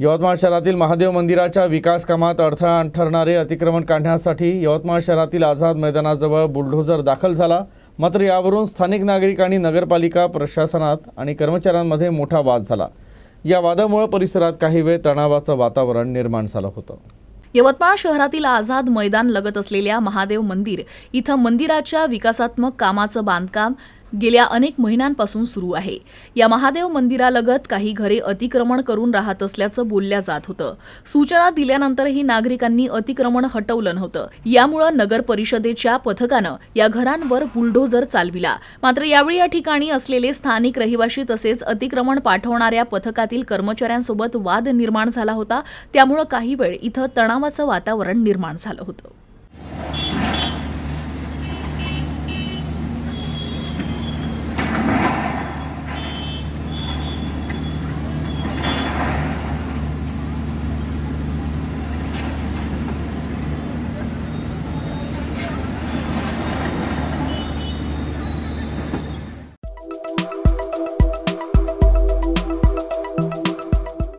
यवतमाळ शहरातील महादेव मंदिराच्या विकास कामात अडथळा ठरणारे अतिक्रमण काढण्यासाठी यवतमाळ शहरातील आझाद मैदानाजवळ बुलडोझर दाखल झाला. मात्र यावरून स्थानिक नागरिक आणि नगरपालिका प्रशासनात आणि कर्मचाऱ्यांमध्ये मोठा वाद झाला. या वादामुळे परिसरात काही वेळ तणावाचं वातावरण निर्माण झालं होतं. यवतमाळ शहरातील आझाद मैदान लगत असलेल्या महादेव मंदिर इथं मंदिराच्या विकासात्मक कामाचं बांधकाम गेल्या अनेक महिन्यांपासून सुरू आहे. या महादेव मंदिरालगत काही घरे अतिक्रमण करून राहत असल्याचं बोलल्या जात होतं. सूचना दिल्यानंतरही नागरिकांनी अतिक्रमण हटवलं नव्हतं. यामुळं नगर परिषदेच्या पथकानं या घरांवर बुलडोझर चालविला. मात्र यावेळी या ठिकाणी असलेले स्थानिक रहिवाशी तसेच अतिक्रमण पाठवणाऱ्या पथकातील कर्मचाऱ्यांसोबत वाद निर्माण झाला होता. त्यामुळं काही वेळ इथं तणावाचं वातावरण निर्माण झालं होतं.